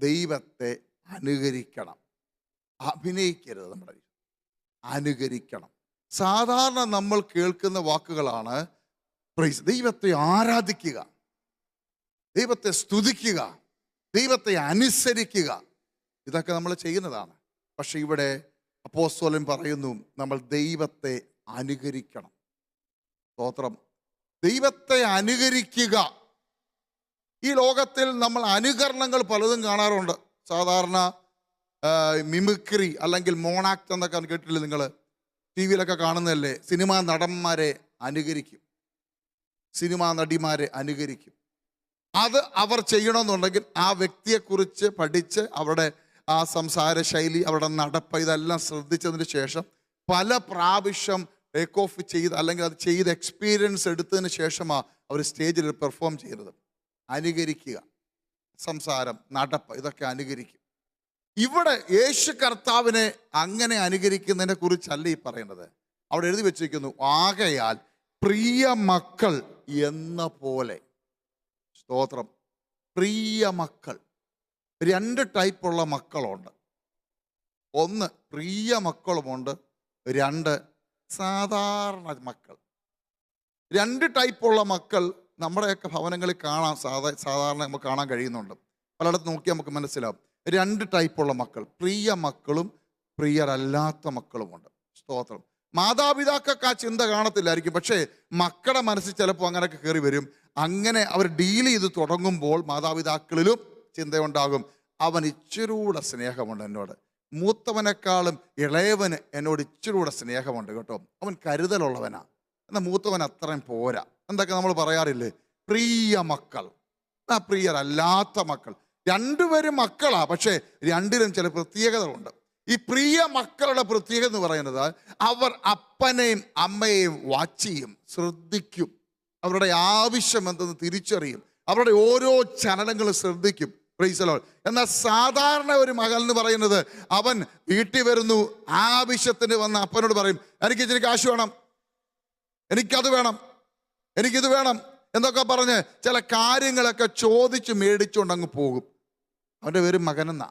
ദൈവത്തെ അനുകരിക്കണം. അഭിനയിക്കരുത് നമ്മുടെ. അനുകരിക്കണം. സാധാരണ നമ്മൾ കേൾക്കുന്ന വാക്കുകളാണ് പ്രൈസ്. ദൈവത്തെ ആരാധിക്കുക. ദൈവത്തെ സ്തുതിക്കുക. ദൈവത്തെ അനുസരിക്കുക. ഇതൊക്കെ നമ്മൾ ചെയ്യുന്നതാണ്. പക്ഷെ ഇവിടെ അപ്പോസ്തലൻ പറയുന്നു നമ്മൾ ദൈവത്തെ അനുകരിക്കണം. സ്തോത്രം. ദൈവത്തെ അനുകരിക്കുക. ഈ ലോകത്തിൽ നമ്മൾ അനുകരണങ്ങൾ പലതും കാണാറുണ്ട്. സാധാരണ മിമിക്രി അല്ലെങ്കിൽ മോണാക്ട് എന്നൊക്കെ കേട്ടിട്ടില്ലേ നിങ്ങൾ ടി വിയിലൊക്കെ കാണുന്നതല്ലേ? സിനിമാ നടന്മാരെ അനുകരിക്കും. സിനിമാ നടിമാരെ അനുകരിക്കും. അത് അവർ ചെയ്യണമെന്നുണ്ടെങ്കിൽ ആ വ്യക്തിയെക്കുറിച്ച് പഠിച്ച് അവരുടെ ആ സംസാര ശൈലി അവരുടെ നടപ്പ് ഇതെല്ലാം ശ്രദ്ധിച്ചതിന് ശേഷം പല പ്രാവശ്യം ടേക്ക് ഓഫ് ചെയ്ത് അല്ലെങ്കിൽ അത് ചെയ്ത് എക്സ്പീരിയൻസ് എടുത്തതിന് ശേഷമാണ് അവർ സ്റ്റേജിൽ പെർഫോം ചെയ്യുന്നത്. അനുകരിക്കുക. സംസാരം നടപ്പ് ഇതൊക്കെ അനുകരിക്കും. ഇവിടെ യേശു കർത്താവിനെ അങ്ങനെ അനുകരിക്കുന്നതിനെ കുറിച്ചല്ല ഈ പറയേണ്ടത്. അവിടെ എഴുതി വെച്ചിരിക്കുന്നു ആകയാൽ പ്രിയ മക്കൾ എന്ന പോലെ. സ്തോത്രം. പ്രിയ മക്കൾ. രണ്ട് ടൈപ്പുള്ള മക്കളുണ്ട്. ഒന്ന് പ്രിയ മക്കളുമുണ്ട് രണ്ട് സാധാരണ മക്കൾ. രണ്ട് ടൈപ്പുള്ള മക്കൾ നമ്മുടെയൊക്കെ ഭവനങ്ങളിൽ കാണാൻ സാധാ സാധാരണ നമുക്ക് കാണാൻ കഴിയുന്നുണ്ട്. പലയിടത്ത് നോക്കി നമുക്ക് മനസ്സിലാവും. രണ്ട് ടൈപ്പുള്ള മക്കൾ. പ്രിയ മക്കളും പ്രിയരല്ലാത്ത മക്കളുമുണ്ട്. സ്തോത്രം. മാതാപിതാക്കൾക്ക് ആ ചിന്ത കാണത്തില്ലായിരിക്കും. പക്ഷേ മക്കളുടെ മനസ്സിൽ ചിലപ്പോൾ അങ്ങനെയൊക്കെ കയറി വരും. അങ്ങനെ അവർ ഡീൽ ചെയ്ത് തുടങ്ങുമ്പോൾ മാതാപിതാക്കളിലും ചിന്തയുണ്ടാകും. അവൻ ഇച്ചിരൂടെ സ്നേഹമുണ്ട് എന്നോട്. മൂത്തവനേക്കാളും ഇളയവന് എന്നോട് ഇച്ചിരൂടെ സ്നേഹമുണ്ട് കേട്ടോ. അവൻ കരുതലുള്ളവനാണ് എന്നാൽ മൂത്തവൻ അത്രയും പോരാ. എന്തൊക്കെ നമ്മൾ പറയാറില്ലേ? പ്രിയ മക്കൾ. ആ പ്രിയരല്ലാത്ത മക്കൾ. രണ്ടുപേരും മക്കളാ പക്ഷേ രണ്ടിലും ചില പ്രത്യേകതകളുണ്ട്. ഈ പ്രിയ മക്കളുടെ പ്രത്യേകത എന്ന് പറയുന്നത് അവർ അപ്പനെയും അമ്മയെയും വാച്ച് ചെയ്യും ശ്രദ്ധിക്കും. അവരുടെ ആവശ്യം എന്തെന്ന് തിരിച്ചറിയും. അവരുടെ ഓരോ ചലനങ്ങളും ശ്രദ്ധിക്കും. പ്രൈസലോ എന്നാൽ സാധാരണ ഒരു മകൾ എന്ന് പറയുന്നത് അവൻ വീട്ടിൽ വരുന്നു ആവശ്യത്തിന് വന്ന് അപ്പനോട് പറയും എനിക്ക് ഇച്ചിരി കാശ് വേണം. എനിക്കത് വേണം. എനിക്കിത് വേണം എന്നൊക്കെ പറഞ്ഞ് ചില കാര്യങ്ങളൊക്കെ ചോദിച്ച് മേടിച്ചുകൊണ്ട് അങ്ങ് പോകും. അവന്റെ പേര് മകനെന്നാ.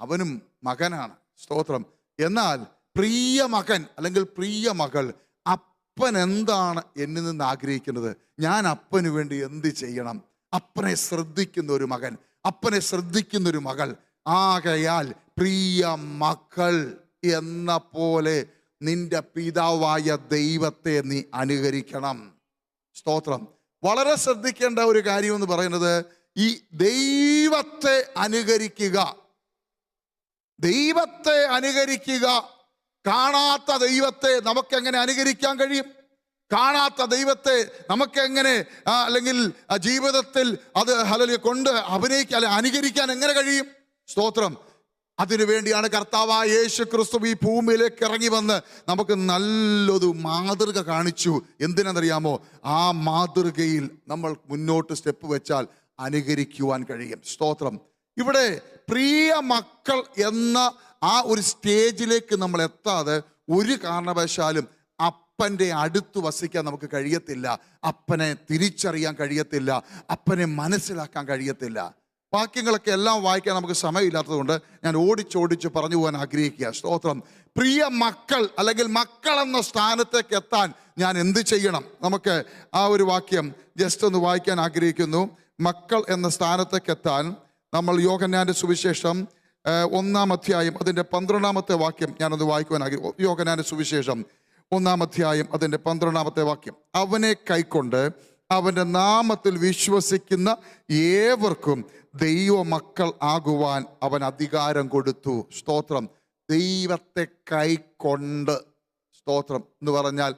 അവനും മകനാണ്. സ്തോത്രം. എന്നാൽ പ്രിയ മകൻ അല്ലെങ്കിൽ പ്രിയ മകൾ അപ്പൻ എന്താണ് എന്നിൽ നിന്ന് ആഗ്രഹിക്കുന്നത്? ഞാൻ അപ്പന് വേണ്ടി എന്ത് ചെയ്യണം? അപ്പനെ ശ്രദ്ധിക്കുന്ന ഒരു മകൻ അപ്പനെ ശ്രദ്ധിക്കുന്ന ഒരു മകൾ. ആകയാൽ പ്രിയ മക്കൾ എന്ന പോലെ നിന്റെ പിതാവായ ദൈവത്തെ നീ അനുകരിക്കണം. സ്തോത്രം. വളരെ ശ്രദ്ധിക്കേണ്ട ഒരു കാര്യം എന്ന് പറയുന്നത് ഈ ദൈവത്തെ അനുകരിക്കുക. ദൈവത്തെ അനുകരിക്കുക. കാണാത്ത ദൈവത്തെ നമുക്ക് എങ്ങനെ അനുകരിക്കാൻ കഴിയും? കാണാത്ത ദൈവത്തെ നമുക്ക് എങ്ങനെ അല്ലെങ്കിൽ ജീവിതത്തിൽ അത് ഹലലി കൊണ്ട് അഭിനയിക്കാൻ അനുകരിക്കാൻ എങ്ങനെ കഴിയും? സ്തോത്രം. അതിനു വേണ്ടിയാണ് കർത്താവായ യേശു ക്രിസ്തു ഈ ഭൂമിയിലേക്ക് ഇറങ്ങി വന്ന് നമുക്ക് നല്ലൊരു മാതൃക കാണിച്ചു. എന്തിനാണെന്നറിയാമോ ആ മാതൃകയിൽ നമ്മൾ മുന്നോട്ട് സ്റ്റെപ്പ് വെച്ചാൽ അനുകരിക്കുവാൻ കഴിയും. സ്തോത്രം. ഇവിടെ പ്രിയ മക്കൾ എന്ന ആ ഒരു സ്റ്റേജിലേക്ക് നമ്മൾ എത്താതെ ഒരു കാരണവശാലും അപ്പന്റെ അടുത്ത് വസിക്കാൻ നമുക്ക് കഴിയത്തില്ല. അപ്പനെ തിരിച്ചറിയാൻ കഴിയത്തില്ല. അപ്പനെ മനസ്സിലാക്കാൻ കഴിയത്തില്ല. വാക്യങ്ങളൊക്കെ എല്ലാം വായിക്കാൻ നമുക്ക് സമയമില്ലാത്തതുകൊണ്ട് ഞാൻ ഓടിച്ചോടിച്ച് പറഞ്ഞു പോകാൻ ആഗ്രഹിക്കുക സ്തോത്രം. പ്രിയ മക്കൾ അല്ലെങ്കിൽ മക്കൾ എന്ന സ്ഥാനത്തേക്ക് എത്താൻ ഞാൻ എന്ത് ചെയ്യണം? നമുക്ക് ആ ഒരു വാക്യം ജസ്റ്റ് ഒന്ന് വായിക്കാൻ ആഗ്രഹിക്കുന്നു. മക്കൾ എന്ന സ്ഥാനത്തേക്ക് എത്താൻ നമ്മൾ യോഗനാന്റെ സുവിശേഷം ഒന്നാം അധ്യായം അതിന്റെ പന്ത്രണ്ടാമത്തെ വാക്യം ഞാനത് വായിക്കുവാൻ ആഗ്രഹം യോഗനാന്റെ സുവിശേഷം ഒന്നാം അധ്യായം അതിന്റെ പന്ത്രണ്ടാമത്തെ വാക്യം. അവനെ കൈക്കൊണ്ട് അവന്റെ നാമത്തിൽ വിശ്വസിക്കുന്ന ഏവർക്കും ദൈവ മക്കൾ ആകുവാൻ അവൻ അധികാരം കൊടുത്തു. സ്തോത്രം. ദൈവത്തെ കൈക്കൊണ്ട് സ്തോത്രം എന്ന് പറഞ്ഞാൽ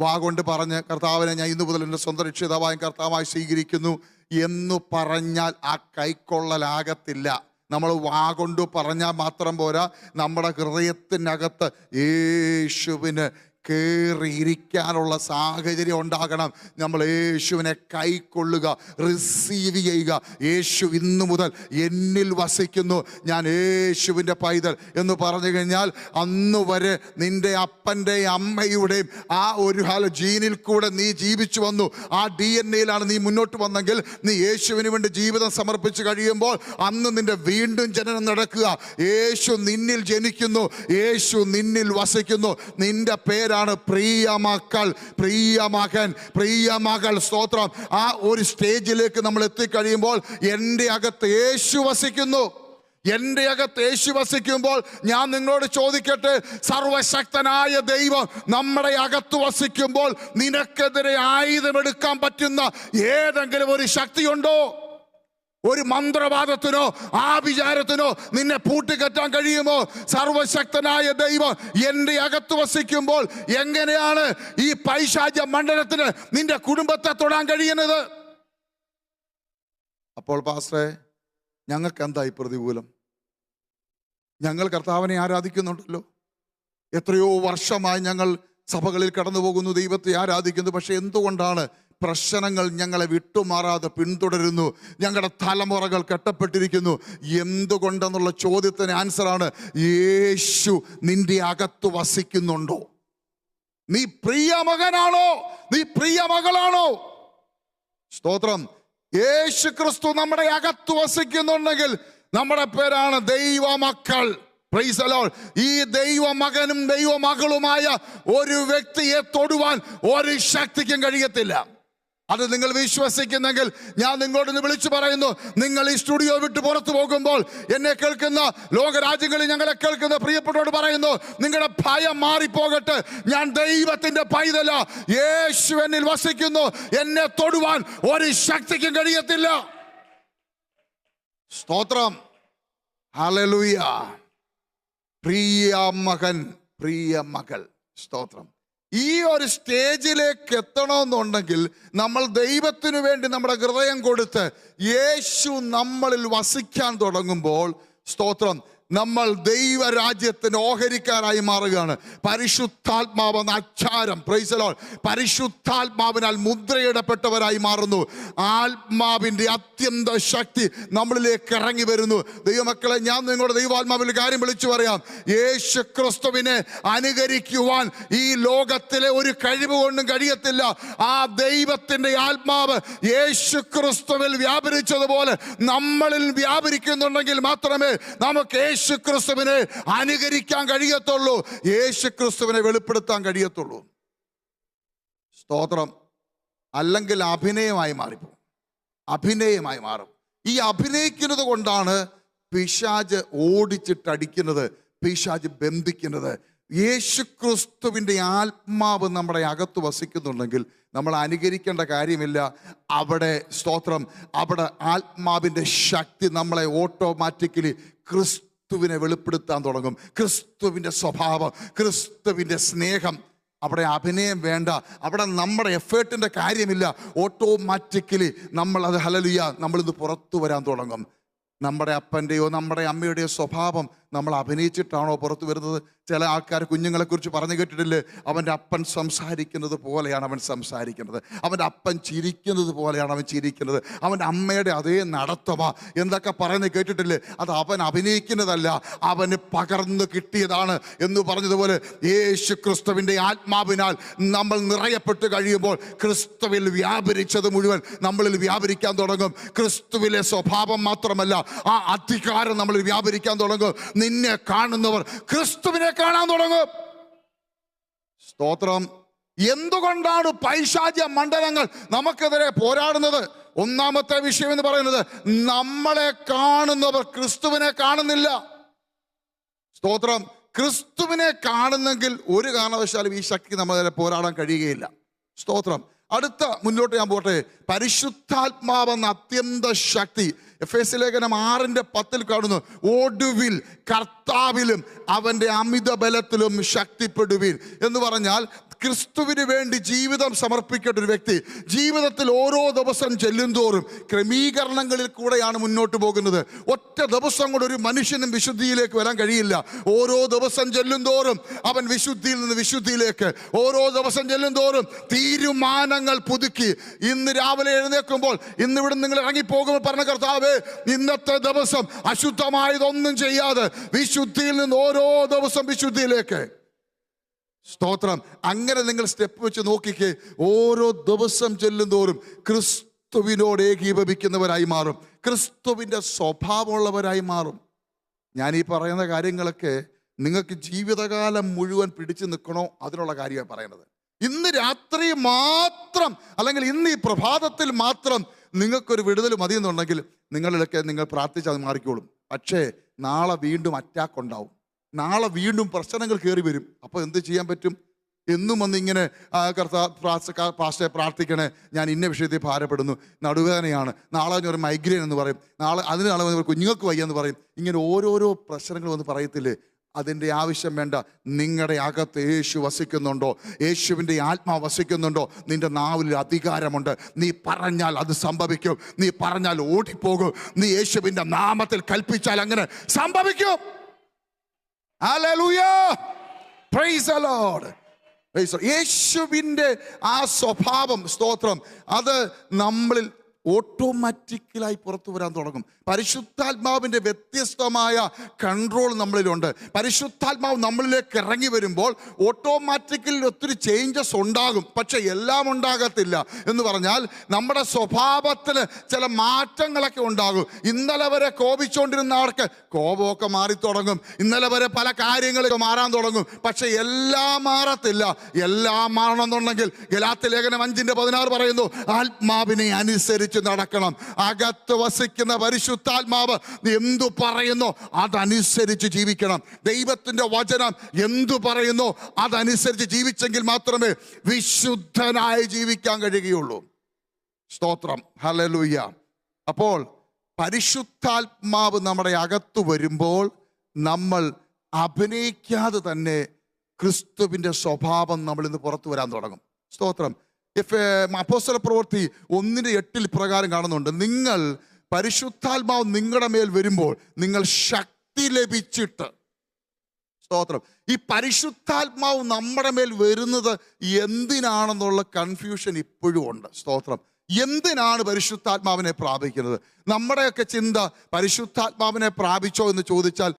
വാ കൊണ്ട് പറഞ്ഞ് കർത്താവിനെ ഞാൻ ഇന്നു മുതൽ എന്റെ സ്വന്തം രക്ഷിതാവായും കർത്താവായി സ്വീകരിക്കുന്നു എന്ന് പറഞ്ഞാൽ ആ കൈക്കൊള്ളലാകത്തില്ല. നമ്മൾ വാ കൊണ്ട് പറഞ്ഞാൽ മാത്രം പോരാ. നമ്മുടെ ഹൃദയത്തിനകത്ത് യേശുവിന് കയറിയിരിക്കാനുള്ള സാഹചര്യം ഉണ്ടാകണം. നമ്മൾ യേശുവിനെ കൈക്കൊള്ളുക റിസീവ് ചെയ്യുക. യേശു ഇന്നു മുതൽ എന്നിൽ വസിക്കുന്നു. ഞാൻ യേശുവിന്റെ പൈതൽ എന്ന് പറഞ്ഞു കഴിഞ്ഞാൽ അന്ന് വരെ നിന്റെ അപ്പന്റെയും അമ്മയുടെയും ആ ഒരു ഹാല ജീനിൽ കൂടെ നീ ജീവിച്ചു വന്നു. ആ ഡി എൻ എയിലാണ് നീ മുന്നോട്ട് വന്നെങ്കിൽ നീ യേശുവിന് വേണ്ടി ജീവിതം സമർപ്പിച്ച് കഴിയുമ്പോൾ അന്ന് നിന്റെ വീണ്ടും ജനനം നടക്കുക. യേശു നിന്നിൽ ജനിക്കുന്നു. യേശു നിന്നിൽ വസിക്കുന്നു. നിന്റെ പേരാണ് പ്രിയ മക്കൾ പ്രിയ മകൻ പ്രിയ മകൾ സ്തോത്രം. ആ ഒരു സ്റ്റേജിലേക്ക് നമ്മൾ എത്തിക്കഴിയുമ്പോൾ എന്റെ അകത്ത് യേശു വസിക്കുന്നു. എന്റെ അകത്ത് യേശു വസിക്കുമ്പോൾ ഞാൻ നിങ്ങളോട് ചോദിക്കട്ടെ സർവശക്തനായ ദൈവം നമ്മുടെ അകത്ത് വസിക്കുമ്പോൾ നിനക്കെതിരെ ആയുധമെടുക്കാൻ പറ്റുന്ന ഏതെങ്കിലും ഒരു ശക്തിയുണ്ടോ? ഒരു മന്ത്രവാദത്തിനോ ആ വിചാരത്തിനോ നിന്നെ പൂട്ടിക്കറ്റാൻ കഴിയുമോ? സർവശക്തനായ ദൈവം എന്റെ അകത്ത് വസിക്കുമ്പോൾ എങ്ങനെയാണ് ഈ പൈശാച മണ്ഡലത്തിന് നിന്റെ കുടുംബത്തെ തൊടാൻ കഴിയുന്നത്? അപ്പോൾ പാസ്റ്ററെ ഞങ്ങൾക്ക് എന്തായി പ്രതികൂലം? ഞങ്ങൾ കർത്താവിനെ ആരാധിക്കുന്നുണ്ടല്ലോ. എത്രയോ വർഷമായി ഞങ്ങൾ സഭകളിൽ കടന്നു പോകുന്നു ദൈവത്തെ ആരാധിക്കുന്നു. പക്ഷെ എന്തുകൊണ്ടാണ് പ്രശ്നങ്ങൾ ഞങ്ങളെ വിട്ടുമാറാതെ പിന്തുടരുന്നു. ഞങ്ങളുടെ തലമുറകൾ കെട്ടപ്പെട്ടിരിക്കുന്നു. എന്തുകൊണ്ടെന്നുള്ള ചോദ്യത്തിന് ആൻസറാണ് യേശു നിന്റെ അകത്ത് വസിക്കുന്നുണ്ടോ? നീ പ്രിയ മകനാണോ? നീ പ്രിയ മകളാണോ? സ്തോത്രം. യേശു ക്രിസ്തു നമ്മുടെ അകത്ത് വസിക്കുന്നുണ്ടെങ്കിൽ നമ്മുടെ പേരാണ് ദൈവമക്കൾ. മക്കൾ ഈ ദൈവ മകനും ദൈവ മകളുമായ ഒരു വ്യക്തിയെ തൊടുവാൻ ഒരു ശക്തിക്കും കഴിയത്തില്ല. അത് നിങ്ങൾ വിശ്വസിക്കുന്നെങ്കിൽ ഞാൻ നിങ്ങളോട് ഇന്ന് വിളിച്ചു പറയുന്നു. നിങ്ങൾ ഈ സ്റ്റുഡിയോ വിട്ട് പുറത്തു പോകുമ്പോൾ എന്നെ കേൾക്കുന്ന ലോകരാജ്യങ്ങളിൽ ഞങ്ങളെ കേൾക്കുന്ന പ്രിയപ്പെട്ടോട് പറയുന്നു നിങ്ങളുടെ ഭയം മാറിപ്പോകട്ടെ. ഞാൻ ദൈവത്തിന്റെ പൈതല യേശു എന്നിൽ വസിക്കുന്നു. എന്നെ തൊടുവാൻ ഒരു ശക്തിക്കും കഴിയത്തില്ല. സ്തോത്രം. ഹലലുയ പ്രിയ മകൻ പ്രിയ മകൾ. സ്തോത്രം. ഈ ഒരു സ്റ്റേജിലേക്ക് എത്തണമെന്നുണ്ടെങ്കിൽ നമ്മൾ ദൈവത്തിനു വേണ്ടി നമ്മുടെ ഹൃദയം കൊടുത്ത് യേശു നമ്മളിൽ വസിക്കാൻ തുടങ്ങുമ്പോൾ സ്തോത്രം. നമ്മൾ ദൈവരാജ്യത്തിന് ഓഹരിക്കാരായി മാറുകയാണ്. പരിശുദ്ധാത്മാവ് അച്ചാരം പ്രൈസലോൾ പരിശുദ്ധാത്മാവിനാൽ മുദ്രയിടപ്പെട്ടവരായി മാറുന്നു. ആത്മാവിന്റെ അത്യന്ത ശക്തി നമ്മളിലേക്ക് ഇറങ്ങി വരുന്നു. ദൈവമക്കളെ ഞാൻ നിങ്ങളുടെ ദൈവാത്മാവിൽ കാര്യം വിളിച്ചു പറയാം. യേശു ക്രിസ്തുവിനെ അനുകരിക്കുവാൻ ഈ ലോകത്തിലെ ഒരു കഴിവ് കൊണ്ടും കഴിയത്തില്ല. ആ ദൈവത്തിന്റെ ആത്മാവ് യേശു ക്രിസ്തുവിൽ വ്യാപരിച്ചതുപോലെ നമ്മളിൽ വ്യാപരിക്കുന്നുണ്ടെങ്കിൽ മാത്രമേ നമുക്ക് ക്രിസ്തുവിനെ അനുകരിക്കാൻ കഴിയത്തുള്ളൂ. യേശു ക്രിസ്തുവിനെ വെളിപ്പെടുത്താൻ കഴിയത്തുള്ളൂ. സ്തോത്രം. അല്ലെങ്കിൽ അഭിനയമായി മാറിപ്പോകും. അഭിനയമായി മാറും. ഈ അഭിനയിക്കുന്നത് കൊണ്ടാണ് പിശാജ് ഓടിച്ചിട്ടടിക്കുന്നത് പിശാജ് ബന്ധിക്കുന്നത്. യേശു ക്രിസ്തുവിന്റെ ആത്മാവ് നമ്മുടെ അകത്ത് വസിക്കുന്നുണ്ടെങ്കിൽ നമ്മൾ അനുകരിക്കേണ്ട കാര്യമില്ല. അവിടെ സ്തോത്രം. അവിടെ ആത്മാവിന്റെ ശക്തി നമ്മളെ ഓട്ടോമാറ്റിക്കലി ക്രിസ്തുവിനെ വെളിപ്പെടുത്താൻ തുടങ്ങും. ക്രിസ്തുവിന്റെ സ്വഭാവം ക്രിസ്തുവിന്റെ സ്നേഹം. അവിടെ അഭിനയം വേണ്ട. അവിടെ നമ്മുടെ എഫേർട്ടിന്റെ കാര്യമില്ല. ഓട്ടോമാറ്റിക്കലി നമ്മൾ അത് ഹലലുയ നമ്മളിത് പുറത്തു വരാൻ തുടങ്ങും. നമ്മുടെ അപ്പന്റെയോ നമ്മുടെ അമ്മയുടെയോ സ്വഭാവം നമ്മൾ അഭിനയിച്ചിട്ടാണോ പുറത്തു വരുന്നത്? ചില ആൾക്കാർ കുഞ്ഞുങ്ങളെക്കുറിച്ച് പറഞ്ഞു കേട്ടിട്ടില്ലേ? അവന്റെ അപ്പൻ സംസാരിക്കുന്നത് പോലെയാണ് അവൻ സംസാരിക്കുന്നത്. അവന്റെ അപ്പൻ ചിരിക്കുന്നത് പോലെയാണ് അവൻ ചിരിക്കുന്നത്. അവന്റെ അമ്മയുടെ അതേ നടത്തമാ. എന്തൊക്കെ പറയുന്നത് കേട്ടിട്ടില്ലേ? അത് അവൻ അഭിനയിക്കുന്നതല്ല അവന് പകർന്നു കിട്ടിയതാണ് എന്ന് പറഞ്ഞതുപോലെ യേശു ക്രിസ്തുവിന്റെ ആത്മാവിനാൽ നമ്മൾ നിറയപ്പെട്ട് കഴിയുമ്പോൾ ക്രിസ്തുവിൽ വ്യാപരിച്ചത് മുഴുവൻ നമ്മളിൽ വ്യാപരിക്കാൻ തുടങ്ങും. ക്രിസ്തുവിലെ സ്വഭാവം മാത്രമല്ല ആ അധികാരം നമ്മൾ വ്യാപരിക്കാൻ തുടങ്ങും. നിന്നെ കാണുന്നവർ ക്രിസ്തുവിനെ കാണാൻ തുടങ്ങും. സ്തോത്രം. എന്തുകൊണ്ടാണ് പൈശാച മണ്ഡലങ്ങൾ നമുക്കെതിരെ പോരാടുന്നത്? ഒന്നാമത്തെ വിഷയം എന്ന് പറയുന്നത് നമ്മളെ കാണുന്നവർ ക്രിസ്തുവിനെ കാണുന്നില്ല. സ്തോത്രം. ക്രിസ്തുവിനെ കാണുന്നെങ്കിൽ ഒരു കാരണവശാലും ഈ ശക്തി നമ്മളെ പോരാടാൻ കഴിയുകയില്ല. സ്തോത്രം. അടുത്ത മുന്നോട്ട് ഞാൻ പോട്ടെ. പരിശുദ്ധാത്മാവെന്ന അത്യന്ത ശക്തി. എഫ് എസ് ലേഖനം ആറിന്റെ പത്തിൽ കാണുന്നു. ഒടുവിൽ കർത്താവിലും അവന്റെ അമിത ബലത്തിലും ശക്തിപ്പെടുവിൻ എന്ന് പറഞ്ഞാൽ ക്രിസ്തുവിന് വേണ്ടി ജീവിതം സമർപ്പിക്കേണ്ട ഒരു വ്യക്തി ജീവിതത്തിൽ ഓരോ ദിവസം ചെല്ലുന്തോറും ക്രമീകരണങ്ങളിൽ കൂടെയാണ് മുന്നോട്ട് പോകുന്നത്. ഒറ്റ ദിവസം കൊണ്ട് ഒരു മനുഷ്യനും വിശുദ്ധിയിലേക്ക് വരാൻ കഴിയില്ല. ഓരോ ദിവസം ചെല്ലുന്തോറും അവൻ വിശുദ്ധിയിൽ നിന്ന് വിശുദ്ധിയിലേക്ക്. ഓരോ ദിവസം ചെല്ലുന്തോറും തീരുമാനങ്ങൾ പുതുക്കി. ഇന്ന് രാവിലെ എഴുന്നേൽക്കുമ്പോൾ ഇന്ന് ഇവിടെ നിങ്ങൾ ഇറങ്ങിപ്പോകുമ്പോൾ പറഞ്ഞ കർത്താവ് ഇന്നത്തെ ദിവസം അശുദ്ധമായതൊന്നും ചെയ്യാതെ വിശുദ്ധിയിൽ നിന്ന് ഓരോ ദിവസം വിശുദ്ധിയിലേക്ക്. സ്തോത്രം. അങ്ങനെ നിങ്ങൾ സ്റ്റെപ്പ് വെച്ച് നോക്കിക്കേ ഓരോ ദിവസം ചെല്ലുന്തോറും ക്രിസ്തുവിനോട് ഏകീപിക്കുന്നവരായി മാറും. ക്രിസ്തുവിന്റെ സ്വഭാവമുള്ളവരായി മാറും. ഞാൻ ഈ പറയുന്ന കാര്യങ്ങളൊക്കെ നിങ്ങൾക്ക് ജീവിതകാലം മുഴുവൻ പിടിച്ചു നിൽക്കണോ? അതിനുള്ള കാര്യമാണ് പറയുന്നത്. ഇന്ന് രാത്രി മാത്രം അല്ലെങ്കിൽ ഇന്ന് ഈ പ്രഭാതത്തിൽ മാത്രം നിങ്ങൾക്കൊരു വിടുതൽ മതി എന്നുണ്ടെങ്കിൽ നിങ്ങളിലൊക്കെ നിങ്ങൾ പ്രാർത്ഥിച്ച് അത് മാറിക്കോളും. പക്ഷേ നാളെ വീണ്ടും അറ്റാക്ക് ഉണ്ടാവും. നാളെ വീണ്ടും പ്രശ്നങ്ങൾ കയറി വരും. അപ്പോൾ എന്ത് ചെയ്യാൻ പറ്റും? എന്നും വന്ന് ഇങ്ങനെ ആ, കർത്താ പാസ്റ്റെ പ്രാർത്ഥിക്കണേ. ഞാൻ ഇന്ന വിഷയത്തെ ഭാരപ്പെടുന്നു. നടുവേദനയാണ്. നാളെ ഒരു മൈഗ്രെയിൻ എന്ന് പറയും. നാളെ അതിന് നാളെ വന്ന് വയ്യ എന്ന് പറയും. ഇങ്ങനെ ഓരോരോ പ്രശ്നങ്ങൾ വന്ന് പറയത്തില്ലേ? അതിന്റെ ആവശ്യം വേണ്ട. നിങ്ങളുടെ അകത്ത് യേശു വസിക്കുന്നുണ്ടോ? യേശുവിന്റെ ആത്മാവ് വസിക്കുന്നുണ്ടോ? നിന്റെ നാവിൽ അധികാരമുണ്ട്. നീ പറഞ്ഞാൽ അത് സംഭവിക്കും. നീ പറഞ്ഞാൽ ഓടിപ്പോകും. നീ യേശുവിന്റെ നാമത്തിൽ കൽപ്പിച്ചാൽ അങ്ങനെ സംഭവിക്കും. യേശുവിന്റെ ആ സ്വഭാവം സ്തോത്രം അത് നമ്മളിൽ ഓട്ടോമാറ്റിക്കലായി പുറത്തു വരാൻ തുടങ്ങും. പരിശുദ്ധാത്മാവിന്റെ വ്യത്യസ്തമായ കൺട്രോൾ നമ്മളിലുണ്ട്. പരിശുദ്ധാത്മാവ് നമ്മളിലേക്ക് ഇറങ്ങി വരുമ്പോൾ ഓട്ടോമാറ്റിക്കലിൽ ഒത്തിരി ചേഞ്ചസ് ഉണ്ടാകും. പക്ഷേ എല്ലാം ഉണ്ടാകത്തില്ല എന്ന് പറഞ്ഞാൽ നമ്മുടെ സ്വഭാവത്തിൽ ചില മാറ്റങ്ങളൊക്കെ ഉണ്ടാകും. ഇന്നലെ വരെ കോപിച്ചുകൊണ്ടിരുന്ന ആൾക്ക് കോപമൊക്കെ മാറി തുടങ്ങും. ഇന്നലെ വരെ പല കാര്യങ്ങളൊക്കെ മാറാൻ തുടങ്ങും. പക്ഷേ എല്ലാം മാറത്തില്ല. എല്ലാം മാറണമെന്നുണ്ടെങ്കിൽ ഗലാത്ത് ലേഖനം അഞ്ചിന്റെ പതിനാറ് പറയുന്നു ആത്മാവിനെ അനുസരിച്ച് നടക്കണം. അകത്ത് വസിക്കുന്ന പരിശുദ്ധാത്മാവ് നീ എന്തു പറയുന്നു അതനുസരിച്ച് ജീവിക്കണം. ദൈവത്തിന്റെ വചനം എന്തു പറയുന്നു അതനുസരിച്ച് ജീവിച്ചെങ്കിൽ മാത്രമേ വിശുദ്ധനായി ജീവിക്കാൻ കഴിയുകയുള്ളൂ. സ്തോത്രം. ഹലലൂയ്യ അപ്പോൾ പരിശുദ്ധാത്മാവ് നമ്മുടെ അകത്ത് വരുമ്പോൾ നമ്മൾ അഭിനയിക്കാതെ തന്നെ ക്രിസ്തുവിന്റെ സ്വഭാവം നമ്മൾ ഇന്ന് പുറത്തു വരാൻ തുടങ്ങും. സ്തോത്രം. ഇഫ് അപ്പോസ്തല പ്രവൃത്തി ഒന്നിന്റെ എട്ടിൽ പ്രകാരം കാണുന്നുണ്ട്. നിങ്ങൾ പരിശുദ്ധാത്മാവ് നിങ്ങളുടെ മേൽ വരുമ്പോൾ നിങ്ങൾ ശക്തി ലഭിച്ചിട്ട്. സ്തോത്രം. ഈ പരിശുദ്ധാത്മാവ് നമ്മുടെ മേൽ വരുന്നത് എന്തിനാണെന്നുള്ള കൺഫ്യൂഷൻ ഇപ്പോഴും ഉണ്ട്. സ്തോത്രം. എന്തിനാണ് പരിശുദ്ധാത്മാവിനെ പ്രാപിക്കുന്നത്? നമ്മുടെയൊക്കെ ചിന്ത പരിശുദ്ധാത്മാവിനെ പ്രാപിച്ചോ എന്ന് ചോദിച്ചാൽ